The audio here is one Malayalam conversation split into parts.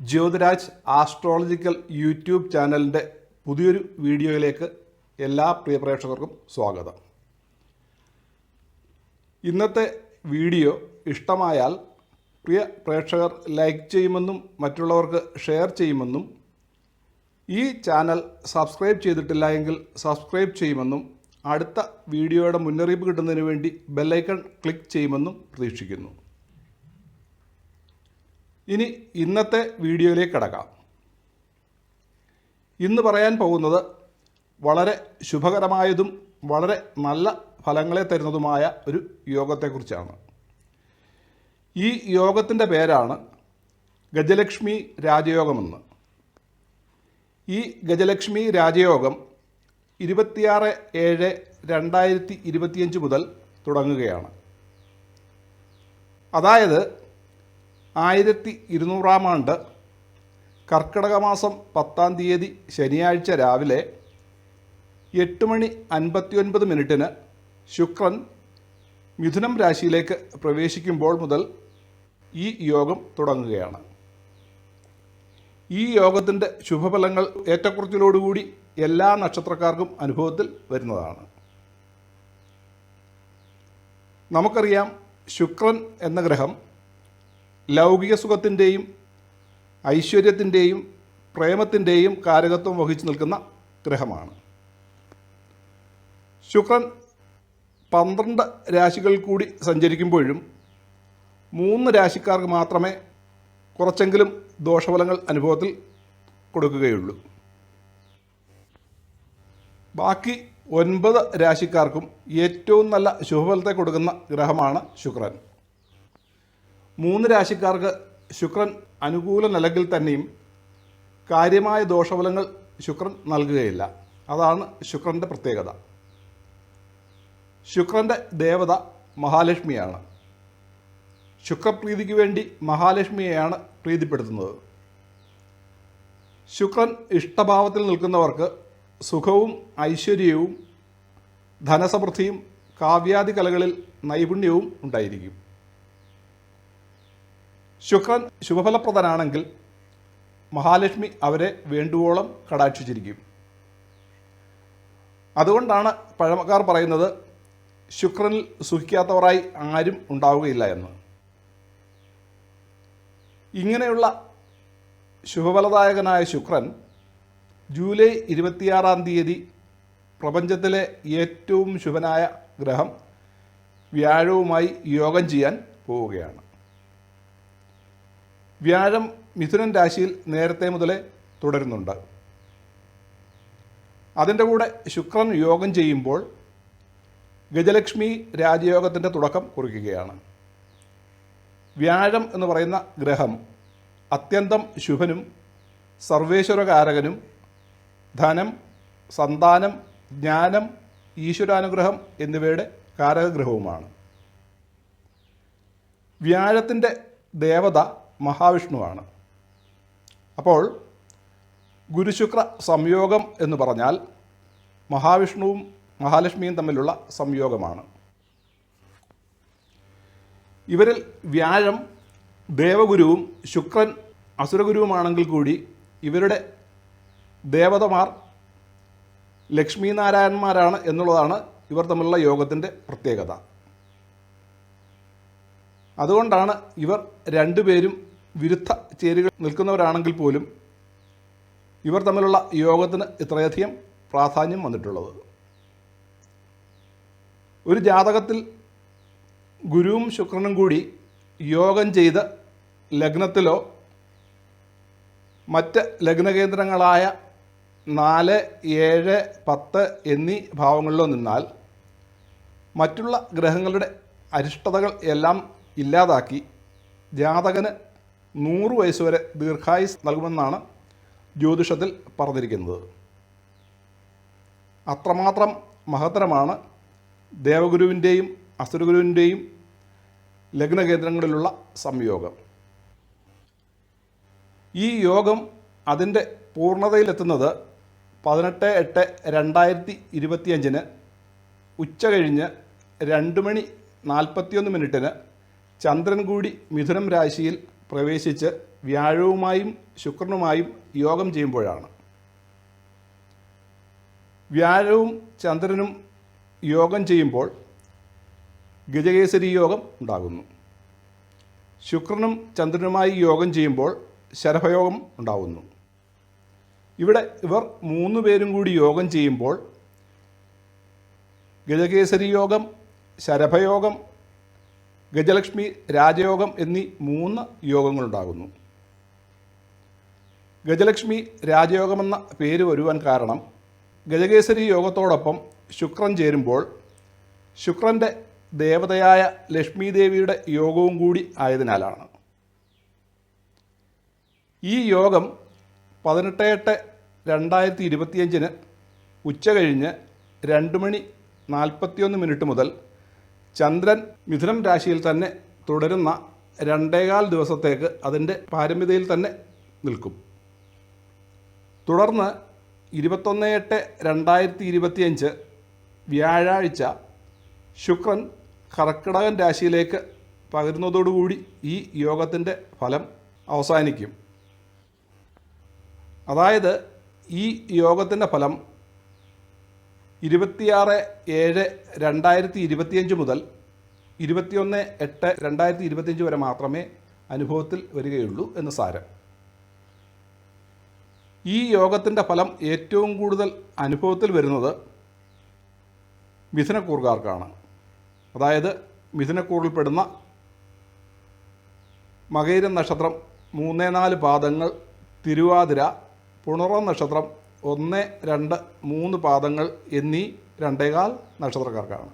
ജ്യോതിരാജ് ആസ്ട്രോളജിക്കൽ യൂട്യൂബ് ചാനലിന്റെ പുതിയൊരു വീഡിയോയിലേക്ക് എല്ലാ പ്രിയ പ്രേക്ഷകർക്കും സ്വാഗതം. ഇന്നത്തെ വീഡിയോ ഇഷ്ടമായാൽ പ്രിയ പ്രേക്ഷകർ ലൈക്ക് ചെയ്യുമെന്നും മറ്റുള്ളവർക്ക് ഷെയർ ചെയ്യുമെന്നും ഈ ചാനൽ സബ്സ്ക്രൈബ് ചെയ്തിട്ടില്ല എങ്കിൽ സബ്സ്ക്രൈബ് ചെയ്യുമെന്നും അടുത്ത വീഡിയോയുടെ മുന്നറിയിപ്പ് കിട്ടുന്നതിന് വേണ്ടി ബെല്ലൈക്കൺ ക്ലിക്ക് ചെയ്യുമെന്നും പ്രതീക്ഷിക്കുന്നു. ഇനി ഇന്നത്തെ വീഡിയോയിലേക്ക് കടക്കാം. ഇന്ന് പറയാൻ പോകുന്നത് വളരെ ശുഭകരമായതും വളരെ നല്ല ഫലങ്ങളെ തരുന്നതുമായ ഒരു യോഗത്തെക്കുറിച്ചാണ്. ഈ യോഗത്തിന്റെ പേരാണ് ഗജലക്ഷ്മി രാജയോഗമെന്ന്. ഈ ഗജലക്ഷ്മി രാജയോഗം ഇരുപത്തിയാറ് ഏഴ് രണ്ടായിരത്തി ഇരുപത്തിയഞ്ച് മുതൽ തുടങ്ങുകയാണ്. അതായത് ആയിരത്തി ഇരുന്നൂറാം ആണ്ട് കർക്കിടക മാസം പത്താം തീയതി ശനിയാഴ്ച രാവിലെ എട്ട് മണി അൻപത്തിയൊൻപത് മിനിറ്റിന് ശുക്രൻ മിഥുനം രാശിയിലേക്ക് പ്രവേശിക്കുമ്പോൾ മുതൽ ഈ യോഗം തുടങ്ങുകയാണ്. ഈ യോഗത്തിന്റെ ശുഭഫലങ്ങൾ ഏറ്റക്കുറച്ചിലോടുകൂടി എല്ലാ നക്ഷത്രക്കാർക്കും അനുഭവത്തിൽ വരുന്നതാണ്. നമുക്കറിയാം ശുക്രൻ എന്ന ഗ്രഹം ലൗകിക സുഖത്തിന്റെയും ഐശ്വര്യത്തിന്റെയും പ്രേമത്തിന്റെയും കാരകത്വം വഹിച്ചു നിൽക്കുന്ന ഗ്രഹമാണ്. ശുക്രൻ പന്ത്രണ്ട് രാശികൾ കൂടി സഞ്ചരിക്കുമ്പോഴും മൂന്ന് രാശിക്കാർക്ക് മാത്രമേ കുറച്ചെങ്കിലും ദോഷഫലങ്ങൾ അനുഭവത്തിൽ കൊടുക്കുകയുള്ളൂ. ബാക്കി ഒൻപത് രാശിക്കാർക്കും ഏറ്റവും നല്ല ശുഭഫലത്തെ കൊടുക്കുന്ന ഗ്രഹമാണ് ശുക്രൻ. മൂന്ന് രാശിക്കാർക്ക് ശുക്രൻ അനുകൂലമല്ലെങ്കിൽ തന്നെയും കാര്യമായ ദോഷഫലങ്ങൾ ശുക്രൻ നൽകുകയില്ല. അതാണ് ശുക്രന്റെ പ്രത്യേകത. ശുക്രന്റെ ദേവത മഹാലക്ഷ്മിയാണ്. ശുക്രപ്രീതിക്ക് വേണ്ടി മഹാലക്ഷ്മിയെയാണ് പ്രീതിപ്പെടുത്തുന്നത്. ശുക്രൻ ഇഷ്ടഭാവത്തിൽ നിൽക്കുന്നവർക്ക് സുഖവും ഐശ്വര്യവും ധനസമൃദ്ധിയും കാവ്യാദി കലകളിൽ നൈപുണ്യവും ഉണ്ടായിരിക്കും. ശുക്രൻ ശുഭഫലപ്രദനാണെങ്കിൽ മഹാലക്ഷ്മി അവരെ വേണ്ടുവോളം കടാക്ഷിച്ചിരിക്കും. അതുകൊണ്ടാണ് പഴമക്കാർ പറയുന്നത് ശുക്രനിൽ സുഖിക്കാത്തവരായി ആരും ഉണ്ടാവുകയില്ല എന്ന്. ഇങ്ങനെയുള്ള ശുഭഫലദായകനായ ശുക്രൻ ജൂലൈ ഇരുപത്തിയാറാം തീയതി പ്രപഞ്ചത്തിലെ ഏറ്റവും ശുഭനായ ഗ്രഹം വ്യാഴവുമായി യോഗം ചെയ്യാൻ പോവുകയാണ്. വ്യാഴം മിഥുനൻ രാശിയിൽ നേരത്തെ മുതലേ തുടരുന്നുണ്ട്. അതിന്റെ കൂടെ ശുക്രൻ യോഗം ചെയ്യുമ്പോൾ ഗജലക്ഷ്മി രാജയോഗത്തിന്റെ തുടക്കം കുറിക്കുകയാണ്. വ്യാഴം എന്ന് പറയുന്ന ഗ്രഹം അത്യന്തം ശുഭനും സർവേശ്വരകാരകനും ധനം സന്താനം ജ്ഞാനം ഈശ്വരാനുഗ്രഹം എന്നിവയുടെ കാരകഗ്രഹവുമാണ്. വ്യാഴത്തിന്റെ ദേവത മഹാവിഷ്ണുവാണ്. അപ്പോൾ ഗുരുശുക്ര സംയോഗം എന്ന് പറഞ്ഞാൽ മഹാവിഷ്ണുവും മഹാലക്ഷ്മിയും തമ്മിലുള്ള സംയോഗമാണ്. ഇവരിൽ വ്യാഴം ദേവഗുരുവും ശുക്രൻ അസുരഗുരുവുമാണെങ്കിൽ കൂടി ഇവരുടെ ദേവതമാർ ലക്ഷ്മീനാരായണന്മാരാണ് എന്നുള്ളതാണ് ഇവർ തമ്മിലുള്ള യോഗത്തിന്റെ പ്രത്യേകത. അതുകൊണ്ടാണ് ഇവർ രണ്ടുപേരും വിരുദ്ധ ചേരികൾ നിൽക്കുന്നവരാണെങ്കിൽ പോലും ഇവർ തമ്മിലുള്ള യോഗത്തിന് ഇത്രയധികം പ്രാധാന്യം വന്നിട്ടുള്ളത്. ഒരു ജാതകത്തിൽ ഗുരുവും ശുക്രനും കൂടി യോഗം ചെയ്ത് ലഗ്നത്തിലോ മറ്റ് ലഗ്നകേന്ദ്രങ്ങളായ നാല് ഏഴ് പത്ത് എന്നീ ഭാവങ്ങളിലോ നിന്നാൽ മറ്റുള്ള ഗ്രഹങ്ങളുടെ അരിഷ്ടതകൾ എല്ലാം ഇല്ലാതാക്കി ജാതകന് നൂറ് വയസ്സ് വരെ ദീർഘായുസ് നൽകുമെന്നാണ് ജ്യോതിഷത്തിൽ പറഞ്ഞിരിക്കുന്നത്. അത്രമാത്രം മഹത്തരമാണ് ദേവഗുരുവിന്റെയും അസുരഗുരുവിന്റെയും ലഗ്നകേന്ദ്രങ്ങളിലുള്ള സംയോഗം. ഈ യോഗം അതിന്റെ പൂർണതയിലെത്തുന്നത് പതിനെട്ട് എട്ട് രണ്ടായിരത്തി ഇരുപത്തിയഞ്ചിന് ഉച്ച കഴിഞ്ഞ് രണ്ട് മണി നാൽപ്പത്തിയൊന്ന് മിനിറ്റിന് ചന്ദ്രൻ കൂടി മിഥുനം രാശിയിൽ പ്രവേശിച്ച് വ്യാഴവുമായും ശുക്രനുമായും യോഗം ചെയ്യുമ്പോഴാണ്. വ്യാഴവും ചന്ദ്രനും യോഗം ചെയ്യുമ്പോൾ ഗജകേസരി യോഗം ഉണ്ടാകുന്നു. ശുക്രനും ചന്ദ്രനുമായി യോഗം ചെയ്യുമ്പോൾ ശരഭയോഗം ഉണ്ടാകുന്നു. ഇവിടെ ഇവർ മൂന്ന് പേരും കൂടി യോഗം ചെയ്യുമ്പോൾ ഗജകേസരി യോഗം ശരഭയോഗം ഗജലക്ഷ്മി രാജയോഗം എന്നീ മൂന്ന് യോഗങ്ങളുണ്ടാകുന്നു. ഗജലക്ഷ്മി രാജയോഗമെന്ന പേര് വരുവാൻ കാരണം ഗജകേസരി യോഗത്തോടൊപ്പം ശുക്രൻ ചേരുമ്പോൾ ശുക്രന്റെ ദേവതയായ ലക്ഷ്മി ദേവിയുടെ യോഗവും കൂടി ആയതിനാലാണ്. ഈ യോഗം പതിനെട്ട് എട്ട് രണ്ടായിരത്തി ഇരുപത്തിയഞ്ചിന് ഉച്ച കഴിഞ്ഞ് രണ്ട് മണി നാൽപ്പത്തിയൊന്ന് മിനിറ്റ് മുതൽ ചന്ദ്രൻ മിഥുനം രാശിയിൽ തന്നെ തുടരുന്ന രണ്ടേകാൽ ദിവസത്തേക്ക് അതിന്റെ പാരമ്യതയിൽ തന്നെ നിൽക്കും. തുടർന്ന് ഇരുപത്തൊന്ന് എട്ട് രണ്ടായിരത്തി ഇരുപത്തിയഞ്ച് വ്യാഴാഴ്ച ശുക്രൻ കർക്കിടകൻ രാശിയിലേക്ക് പകരുന്നതോടുകൂടി ഈ യോഗത്തിന്റെ ഫലം അവസാനിക്കും. അതായത് ഈ യോഗത്തിന്റെ ഫലം ഇരുപത്തിയാറ് ഏഴ് രണ്ടായിരത്തി ഇരുപത്തിയഞ്ച് മുതൽ ഇരുപത്തിയൊന്ന് എട്ട് രണ്ടായിരത്തി ഇരുപത്തിയഞ്ച് വരെ മാത്രമേ അനുഭവത്തിൽ വരികയുള്ളൂ എന്ന് സാരം. ഈ യോഗത്തിന്റെ ഫലം ഏറ്റവും കൂടുതൽ അനുഭവത്തിൽ വരുന്നത് മിഥുനക്കൂറുകാർക്കാണ്. അതായത് മിഥുനക്കൂറിൽപ്പെടുന്ന മകയിരം നക്ഷത്രം മൂന്ന് നാല് പാദങ്ങൾ തിരുവാതിര പുണറ നക്ഷത്രം ഒന്ന് രണ്ട് മൂന്ന് പാദങ്ങൾ എന്നീ രണ്ടേകാൽ നക്ഷത്രക്കാർക്കാണ്.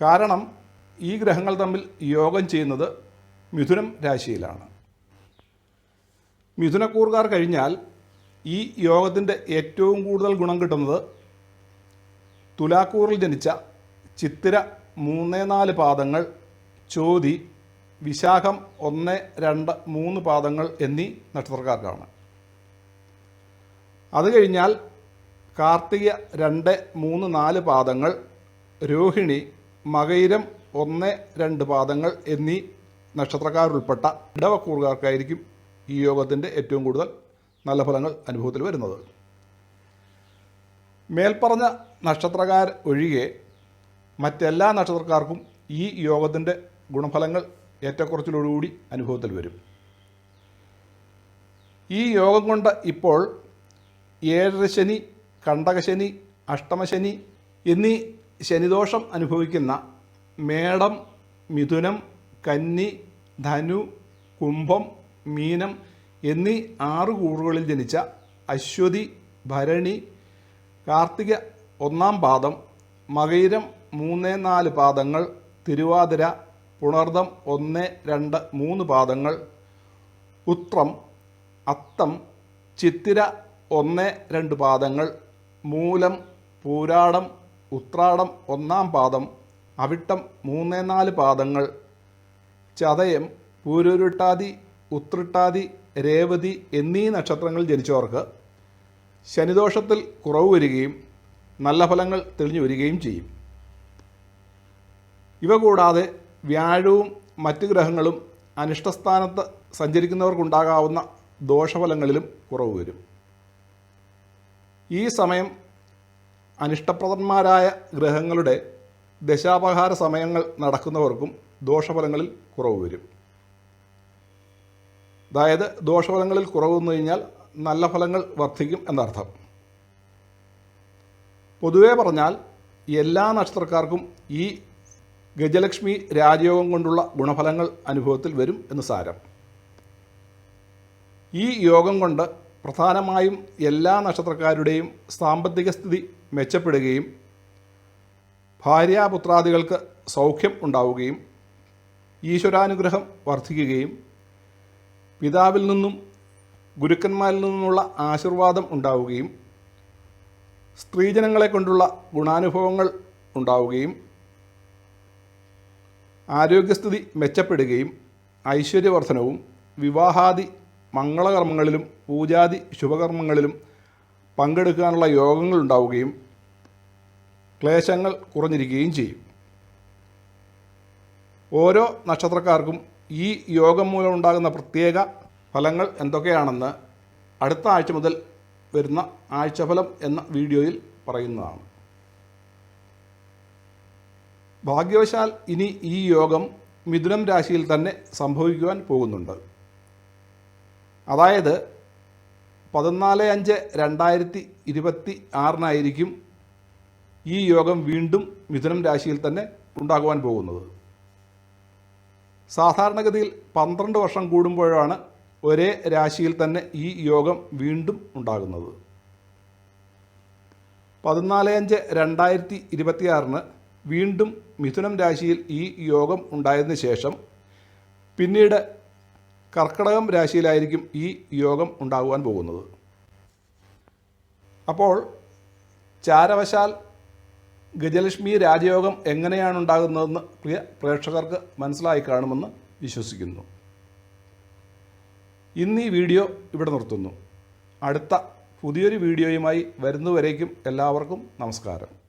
കാരണം ഈ ഗ്രഹങ്ങൾ തമ്മിൽ യോഗം ചെയ്യുന്നത് മിഥുനം രാശിയിലാണ്. മിഥുനക്കൂറുകാർ കഴിഞ്ഞാൽ ഈ യോഗത്തിന്റെ ഏറ്റവും കൂടുതൽ ഗുണം കിട്ടുന്നത് തുലാക്കൂറിൽ ജനിച്ച ചിത്തിര മൂന്ന് നാല് പാദങ്ങൾ ചോതി വിശാഖം ഒന്ന് രണ്ട് മൂന്ന് പാദങ്ങൾ എന്നീ നക്ഷത്രക്കാർക്കാണ്. അത് കഴിഞ്ഞാൽ കാർത്തിക രണ്ട് മൂന്ന് നാല് പാദങ്ങൾ രോഹിണി മകയിരം ഒന്ന് രണ്ട് പാദങ്ങൾ എന്നീ നക്ഷത്രക്കാരുൾപ്പെട്ട ഇടവക്കൂറുകാർക്കായിരിക്കും ഈ യോഗത്തിന്റെ ഏറ്റവും കൂടുതൽ നല്ല ഫലങ്ങൾ അനുഭവത്തിൽ വരുന്നത്. മേൽപ്പറഞ്ഞ നക്ഷത്രക്കാർ ഒഴികെ മറ്റെല്ലാ നക്ഷത്രക്കാർക്കും ഈ യോഗത്തിന്റെ ഗുണഫലങ്ങൾ ഏറ്റക്കുറച്ചിലോടുകൂടി അനുഭവത്തിൽ വരും. ഈ യോഗം കൊണ്ട് ഇപ്പോൾ ഏഴര ശനി കണ്ടകശനി അഷ്ടമശനി എന്നീ ശനിദോഷം അനുഭവിക്കുന്ന മേടം മിഥുനം കന്നി ധനു കുംഭം മീനം എന്നീ ആറ് കൂറുകളിൽ ജനിച്ച അശ്വതി ഭരണി കാർത്തിക ഒന്നാം പാദം മകയിരം മൂന്ന് നാല് പാദങ്ങൾ തിരുവാതിര പുണർദം ഒന്ന് രണ്ട് മൂന്ന് പാദങ്ങൾ ഉത്രം അത്തം ചിത്തിര ഒന്ന് രണ്ട് പാദങ്ങൾ. മൂലം പൂരാടം ഉത്രാടം ഒന്നാം പാദം. അവിട്ടം മൂന്ന് നാല് പാദങ്ങൾ. ചതയം പൂരുരുട്ടാതി ഉത്രിട്ടാതി രേവതി എന്നീ നക്ഷത്രങ്ങൾ ജനിച്ചവർക്ക് ശനിദോഷത്തിൽ കുറവ് വരികയും നല്ല ഫലങ്ങൾ തെളിഞ്ഞു വരികയും ചെയ്യും. ഇവ കൂടാതെ വ്യാഴവും മറ്റ് ഗ്രഹങ്ങളും അനിഷ്ടസ്ഥാനത്ത് സഞ്ചരിക്കുന്നവർക്കുണ്ടാകാവുന്ന ദോഷഫലങ്ങളിലും കുറവ് വരും. ഈ സമയം അനിഷ്ടപ്രദന്മാരായ ഗ്രഹങ്ങളുടെ ദശാപഹാര സമയങ്ങൾ നടക്കുന്നവർക്കും ദോഷഫലങ്ങളിൽ കുറവ് വരും. അതായത് ദോഷഫലങ്ങളിൽ കുറവ് വന്നു കഴിഞ്ഞാൽ നല്ല ഫലങ്ങൾ വർദ്ധിക്കും എന്നർത്ഥം. പൊതുവേ പറഞ്ഞാൽ എല്ലാ നക്ഷത്രക്കാർക്കും ഈ ഗജലക്ഷ്മി രാജയോഗം കൊണ്ടുള്ള ഗുണഫലങ്ങൾ അനുഭവത്തിൽ വരും എന്ന് സാരം. ഈ യോഗം കൊണ്ട് പ്രധാനമായും എല്ലാ നക്ഷത്രക്കാരുടെയും സാമ്പത്തിക സ്ഥിതി മെച്ചപ്പെടുകയും ഭാര്യാപുത്രാദികൾക്ക് സൗഖ്യം ഉണ്ടാവുകയും ഈശ്വരാനുഗ്രഹം വർദ്ധിക്കുകയും പിതാവിൽ നിന്നും ഗുരുക്കന്മാരിൽ നിന്നുമുള്ള ആശീർവാദം ഉണ്ടാവുകയും സ്ത്രീജനങ്ങളെ കൊണ്ടുള്ള ഗുണാനുഭവങ്ങൾ ഉണ്ടാവുകയും ആരോഗ്യസ്ഥിതി മെച്ചപ്പെടുകയും ഐശ്വര്യവർദ്ധനവും വിവാഹാദി മംഗളകർമ്മങ്ങളിലും പൂജാതി ശുഭകർമ്മങ്ങളിലും പങ്കെടുക്കാനുള്ള യോഗങ്ങൾ ഉണ്ടാവുകയും ക്ലേശങ്ങൾ കുറഞ്ഞിരിക്കുകയും ചെയ്യും. ഓരോ നക്ഷത്രക്കാർക്കും ഈ യോഗം മൂലം ഉണ്ടാകുന്ന പ്രത്യേക ഫലങ്ങൾ എന്തൊക്കെയാണെന്ന് അടുത്ത ആഴ്ച മുതൽ വരുന്ന ആഴ്ചഫലം എന്ന വീഡിയോയിൽ പറയുന്നതാണ്. ഭാഗ്യവശാൽ ഇനി ഈ യോഗം മിഥുനം രാശിയിൽ തന്നെ സംഭവിക്കുവാൻ പോകുന്നുണ്ട്. അതായത് പതിനാല് അഞ്ച് രണ്ടായിരത്തി ഇരുപത്തി ആറിനായിരിക്കും ഈ യോഗം വീണ്ടും മിഥുനം രാശിയിൽ തന്നെ ഉണ്ടാകുവാൻ പോകുന്നത്. സാധാരണഗതിയിൽ പന്ത്രണ്ട് വർഷം കൂടുമ്പോഴാണ് ഒരേ രാശിയിൽ തന്നെ ഈ യോഗം വീണ്ടും ഉണ്ടാകുന്നത്. പതിനാല് അഞ്ച് രണ്ടായിരത്തി ഇരുപത്തിയാറിന് വീണ്ടും മിഥുനം രാശിയിൽ ഈ യോഗം ഉണ്ടായതിനു ശേഷം പിന്നീട് കർക്കടകം രാശിയിലായിരിക്കും ഈ യോഗം ഉണ്ടാകുവാൻ പോകുന്നത്. അപ്പോൾ ചാരവശാൽ ഗജലക്ഷ്മി രാജയോഗം എങ്ങനെയാണ് ഉണ്ടാകുന്നതെന്ന് പ്രിയ പ്രേക്ഷകർക്ക് മനസ്സിലായി കാണുമെന്ന് വിശ്വസിക്കുന്നു. ഇന്ന് ഈ വീഡിയോ ഇവിടെ നിർത്തുന്നു. അടുത്ത പുതിയൊരു വീഡിയോയുമായി വരുന്നവരേക്കും എല്ലാവർക്കും നമസ്കാരം.